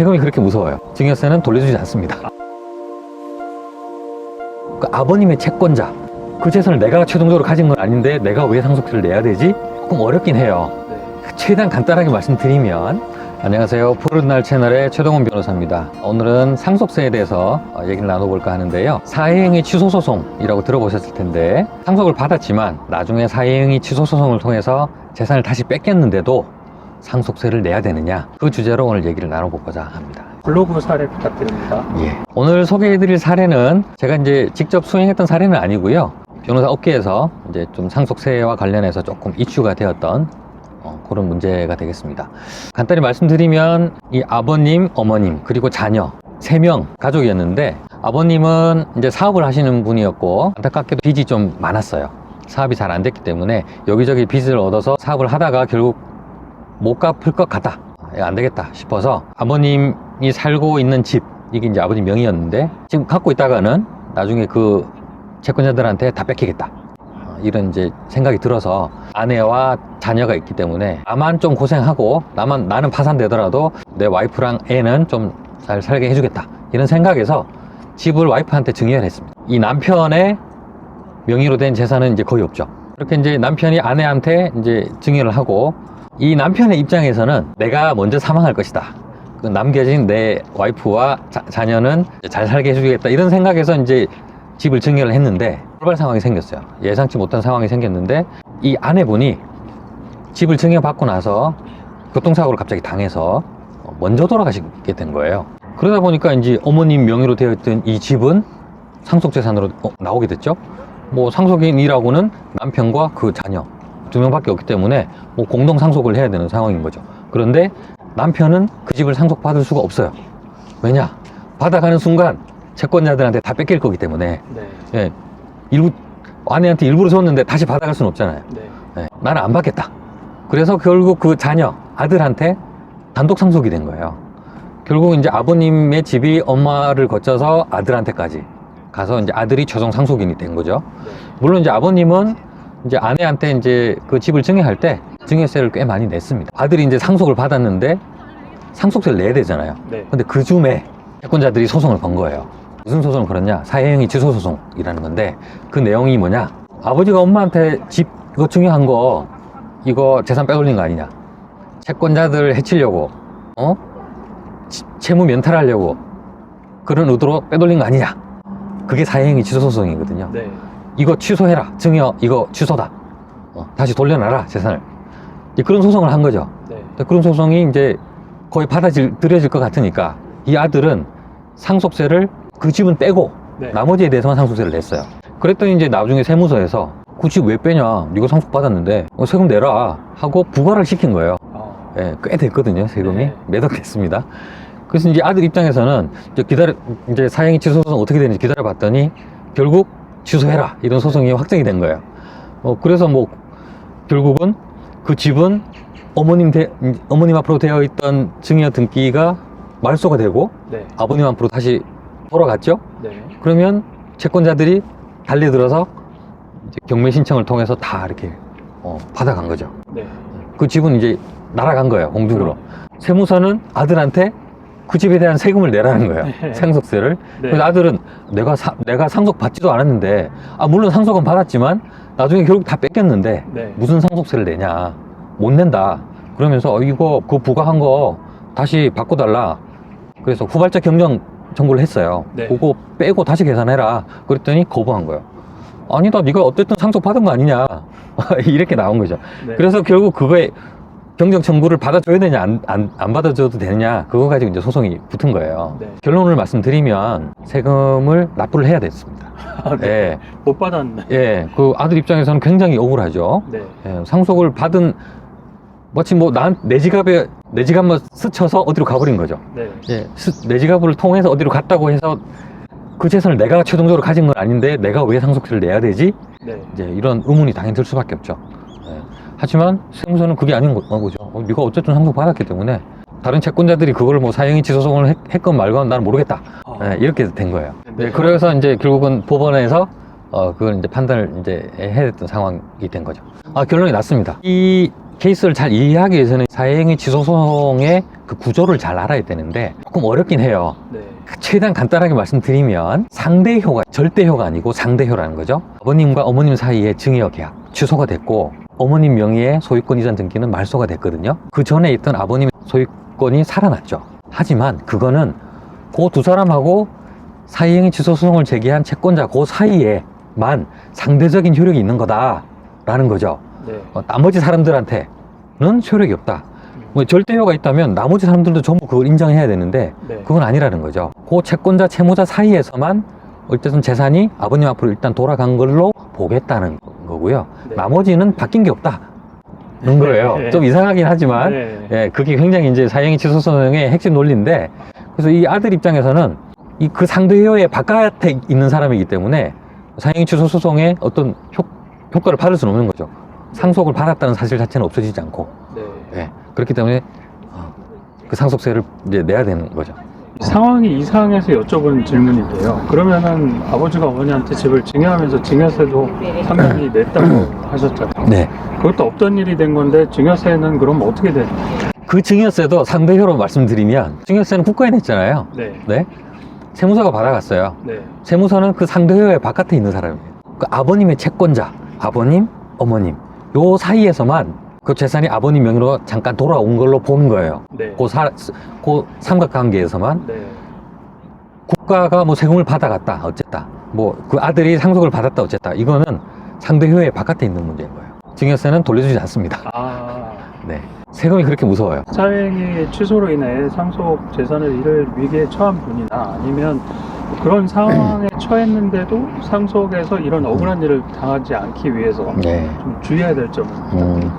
세금이 그렇게 무서워요. 증여세는 돌려주지 않습니다. 그 아버님의 채권자, 그 재산을 내가 최종적으로 가진 건 아닌데 내가 왜 상속세를 내야 되지? 조금 어렵긴 해요. 최대한 간단하게 말씀드리면 안녕하세요. 푸른 날 채널의 최동원 변호사입니다. 오늘은 상속세에 대해서 어, 얘기를 나눠볼까 하는데요. 사회행위 취소 소송이라고 들어보셨을 텐데 상속을 받았지만 나중에 사회행위 취소 소송을 통해서 재산을 다시 뺏겼는데도 상속세를 내야 되느냐 그 주제로 오늘 얘기를 나눠보고자 합니다. 블로그 사례 부탁드립니다. 예. 오늘 소개해드릴 사례는 제가 이제 직접 수행했던 사례는 아니고요. 변호사 업계에서 이제 좀 상속세와 관련해서 조금 이슈가 되었던 어, 그런 문제가 되겠습니다. 간단히 말씀드리면 이 아버님, 어머님 그리고 자녀 세 명 가족이었는데 아버님은 이제 사업을 하시는 분이었고 안타깝게도 빚이 좀 많았어요. 사업이 잘 안 됐기 때문에 여기저기 빚을 얻어서 사업을 하다가 결국 못 갚을 것 같다. 야, 안 되겠다 싶어서 아버님이 살고 있는 집, 이게 이제 아버님 명의였는데 지금 갖고 있다가는 나중에 그 채권자들한테 다 뺏기겠다. 어, 이런 이제 생각이 들어서 아내와 자녀가 있기 때문에 나만 좀 고생하고 나만 나는 파산되더라도 내 와이프랑 애는 좀 잘 살게 해주겠다. 이런 생각에서 집을 와이프한테 증여를 했습니다. 이 남편의 명의로 된 재산은 이제 거의 없죠. 그렇게 이제 남편이 아내한테 이제 증여를 하고 이 남편의 입장에서는 내가 먼저 사망할 것이다. 그 남겨진 내 와이프와 자, 녀는잘 살게 해주겠다. 이런 생각에서 이제 집을 증여를 했는데 돌발 상황이 생겼어요. 예상치 못한 상황이 생겼는데 이 아내분이 집을 증여받고 나서 교통사고를 갑자기 당해서 먼저 돌아가시게 된 거예요. 그러다 보니까 이제 어머님 명의로 되어 있던 이 집은 상속재산으로 어, 나오게 됐죠. 뭐 상속인이라고는 남편과 그 자녀 두 명밖에 없기 때문에 뭐 공동 상속을 해야 되는 상황인 거죠. 그런데 남편은 그 집을 상속받을 수가 없어요. 왜냐? 받아가는 순간 채권자들한테 다 뺏길 거기 때문에 네. 예, 일부 아내한테 일부러 줬는데 다시 받아갈 수는 없잖아요. 네. 예, 나는 안 받겠다. 그래서 결국 그 자녀 아들한테 단독 상속이 된 거예요. 결국 이제 아버님의 집이 엄마를 거쳐서 아들한테까지 가서 이제 아들이 최종 상속인이 된 거죠. 네. 물론 이제 아버님은 이제 아내한테 이제 그 집을 증여할 때 증여세를 꽤 많이 냈습니다. 아들이 이제 상속을 받았는데 상속세를 내야 되잖아요. 네. 근데 그 줌에 채권자들이 소송을 건 거예요. 무슨 소송을 걸었냐? 사회행위 취소 소송이라는 건데 그 내용이 뭐냐? 아버지가 엄마한테 집 이거 증여한 거 이거 재산 빼돌린 거 아니냐? 채권자들 해치려고 어? 치- 채무 면탈하려고 그런 의도로 빼돌린 거 아니냐? 그게 사회행위 취소 소송이거든요. 네. 이거 취소해라. 증여 이거 취소다. 어, 다시 돌려놔라 재산을. 이제 그런 소송을 한 거죠. 네. 그런 소송이 이제 거의 받아들여질 것 같으니까 이 아들은 상속세를 그 집은 빼고 네. 나머지에 대해서만 상속세를 냈어요. 그랬더니 이제 나중에 세무서에서 그집왜 빼냐? 네가 상속 받았는데 어, 세금 내라 하고 부과를 시킨 거예요. 아, 예, 꽤 됐거든요 세금이 네. 몇억 됐습니다. 그래서 이제 아들 입장에서는 이제 기다려 이제 사행위 취소 소송 어떻게 되는지 기다려 봤더니 결국 취소해라 이런 소송이 확정이 된 거예요. 어 그래서 뭐 결국은 그 집은 어머님 대, 어머님 앞으로 되어 있던 증여 등기가 말소가 되고 네. 아버님 앞으로 다시 돌아갔죠. 네. 그러면 채권자들이 달려들어서 경매 신청을 통해서 다 이렇게 어, 받아간 거죠. 네. 그 집은 이제 날아간 거예요 공중으로 세무서는 아들한테 그 집에 대한 세금을 내라는 거예요. 네. 상속세를. 네. 그래서 아들은 내가 사- 내가 상속 받지도 않았는데 아 물론 상속은 받았지만 나중에 결국 다 뺏겼는데 네. 무슨 상속세를 내냐? 못 낸다. 그러면서 어, 이거 그 부과한 거 다시 바꿔달라. 그래서 후발적 경정 청구를 했어요. 네. 그거 빼고 다시 계산해라. 그랬더니 거부한 거예요. 아니다. 네가 어쨌든 상속 받은 거 아니냐? 이렇게 나온 거죠. 네. 그래서 결국 그거에 경정 청구를 받아줘야 되냐 안, 안, 안 받아줘도 되느냐 그거 가지고 이제 소송이 붙은 거예요 네. 결론을 말씀드리면 세금을 납부를 해야 됐습니다 아, 네. 예, 못 받았네. 예, 그 아들 입장에서는 굉장히 억울하죠 네. 예, 상속을 받은 마치 뭐 난 내 지갑에 내 지갑만 스쳐서 어디로 가버린 거죠 네. 예, 스- 내 지갑을 통해서 어디로 갔다고 해서 그 재산을 내가 최종적으로 가진 건 아닌데 내가 왜 상속세를 내야 되지 네. 이제 이런 의문이 당연히 들 수밖에 없죠. 예. 하지만 세무서는 그게 아닌 거- 거죠. 어, 네가 어쨌든 상속 받았기 때문에 다른 채권자들이 그걸 뭐 사형이 취소송을 했, 했건 말건 나는 모르겠다. 아, 예, 이렇게 된 거예요. 네. 네, 그래서 이제 결국은 법원에서 어, 그걸 이제 판단을 이제 해야 됐던 상황이 된 거죠. 아, 결론이 났습니다. 이 케이스를 잘 이해하기 위해서는 사회행위 취소 소송의 그 구조를 잘 알아야 되는데 조금 어렵긴 해요. 네. 최대한 간단하게 말씀드리면 상대효가 절대효가 아니고 상대효라는 거죠. 아버님과 어머님 사이에 증여 계약 취소가 됐고 어머님 명의의 소유권 이전 등기는 말소가 됐거든요. 그 전에 있던 아버님의 소유권이 살아났죠. 하지만 그거는 그 두 사람하고 사이행위 취소 소송을 제기한 채권자 그 사이에만 상대적인 효력이 있는 거다라는 거죠. 네. 어, 나머지 사람들한테는 효력이 없다. 뭐 절대효가 있다면 나머지 사람들도 전부 그걸 인정해야 되는데 네. 그건 아니라는 거죠. 그 채권자, 채무자 사이에서만 어쨌든 재산이 아버님 앞으로 일단 돌아간 걸로 보겠다는 거고요. 네. 나머지는 바뀐 게 없다. 는 거예요. 네. 좀 이상하긴 하지만, 네. 예, 그게 굉장히 이제 사형이 취소소송의 핵심 논리인데, 그래서 이 아들 입장에서는 이 그 상대효의 바깥에 있는 사람이기 때문에 사형이 취소 소송의 어떤 효, 효과를 받을 수는 없는 거죠. 상속을 받았다는 사실 자체는 없어지지 않고, 네. 예, 그렇기 때문에 어, 그 상속세를 이제 내야 되는 거죠. 상황이 이상해서 여쭤보는 질문인데요. 그러면은 아버지가 어머니한테 집을 증여하면서 증여세도 상당히 냈다고 하셨잖아요. 네. 그것도 없던 일이 된 건데 증여세는 그럼 어떻게 되는 거예요? 그 증여세도 상대효로 말씀드리면 증여세는 국가에 냈잖아요. 네. 네. 세무서가 받아갔어요. 네. 세무서는 그 상대효의 바깥에 있는 사람이에요. 그 아버님의 채권자, 아버님, 어머님 요 사이에서만 그 재산이 아버님 명의로 잠깐 돌아온 걸로 보는 거예요. 네. 그, 사, 그 삼각관계에서만 네. 국가가 뭐 세금을 받아갔다 어쨌다 뭐 그 아들이 상속을 받았다 어쨌다 이거는 상대효의 바깥에 있는 문제인 거예요. 증여세는 돌려주지 않습니다. 아. 네. 세금이 그렇게 무서워요. 사행의 취소로 인해 상속 재산을 잃을 위기에 처한 분이나 아니면 그런 상황에 처했는데도 상속에서 이런 억울한 일을 당하지 않기 위해서 네. 좀 주의해야 될 점은 음,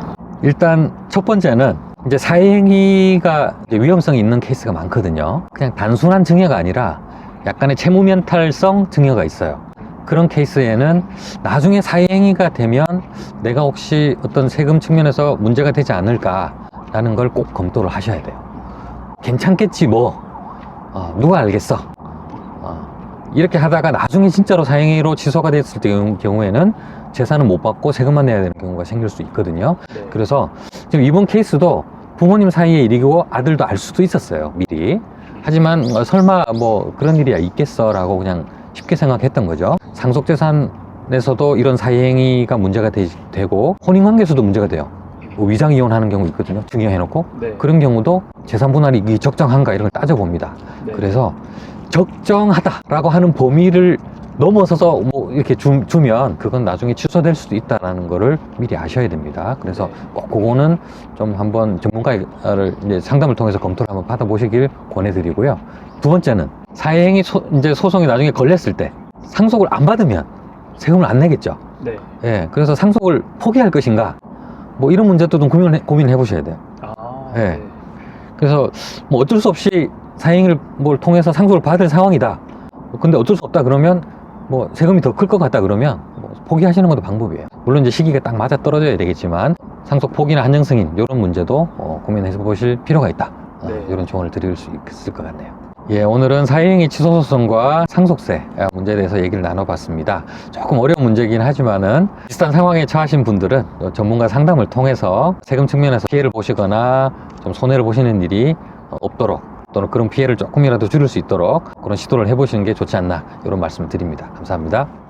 일단 첫 번째는 이제 사행위가 이제 위험성이 있는 케이스가 많거든요. 그냥 단순한 증여가 아니라 약간의 채무면탈성 증여가 있어요. 그런 케이스에는 나중에 사행위가 되면 내가 혹시 어떤 세금 측면에서 문제가 되지 않을까라는 걸 꼭 검토를 하셔야 돼요. 괜찮겠지 뭐 어, 누가 알겠어. 어, 이렇게 하다가 나중에 진짜로 사행위로 취소가 됐을 때 경우에는 재산은 못 받고 세금만 내야 되는 경우가 생길 수 있거든요. 네. 그래서 지금 이번 케이스도 부모님 사이의 일이고 아들도 알 수도 있었어요, 미리. 하지만 어, 설마 뭐 그런 일이 있겠어라고 그냥 쉽게 생각했던 거죠. 상속재산에서도 이런 사이행위가 문제가 되, 고 혼인관계에서도 문제가 돼요. 뭐 위장 이혼하는 경우 있거든요. 증여해놓고 네. 그런 경우도 재산 분할이 적정한가 이런 걸 따져봅니다. 네. 그래서 적정하다라고 하는 범위를 넘어서서 뭐 이렇게 주, 주면 그건 나중에 취소될 수도 있다라는 거를 미리 아셔야 됩니다. 그래서 네. 꼭 그거는 좀 한번 전문가를 이제 상담을 통해서 검토를 한번 받아보시길 권해드리고요. 두 번째는 사행이 소, 이제 소송이 나중에 걸렸을 때 상속을 안 받으면 세금을 안 내겠죠. 네. 예, 그래서 상속을 포기할 것인가 뭐 이런 문제도 좀 고민해, 고민해 보셔야 돼요. 아. 네. 그래서 뭐 어쩔 수 없이 사행을 뭘 통해서 상속을 받을 상황이다. 근데 어쩔 수 없다 그러면 뭐 세금이 더 클 것 같다 그러면 뭐 포기하시는 것도 방법이에요. 물론 이제 시기가 딱 맞아 떨어져야 되겠지만 상속 포기나 한정 승인 이런 문제도 어, 고민해서 보실 필요가 있다. 어, 네. 이런 조언을 드릴 수 있을 것 같네요. 예, 오늘은 사행위 취소 소송과 상속세 문제에 대해서 얘기를 나눠봤습니다. 조금 어려운 문제긴 하지만은 비슷한 상황에 처하신 분들은 전문가 상담을 통해서 세금 측면에서 피해를 보시거나 좀 손해를 보시는 일이 없도록 또는 그런 피해를 조금이라도 줄일 수 있도록 그런 시도를 해보시는 게 좋지 않나 이런 말씀을 드립니다. 감사합니다.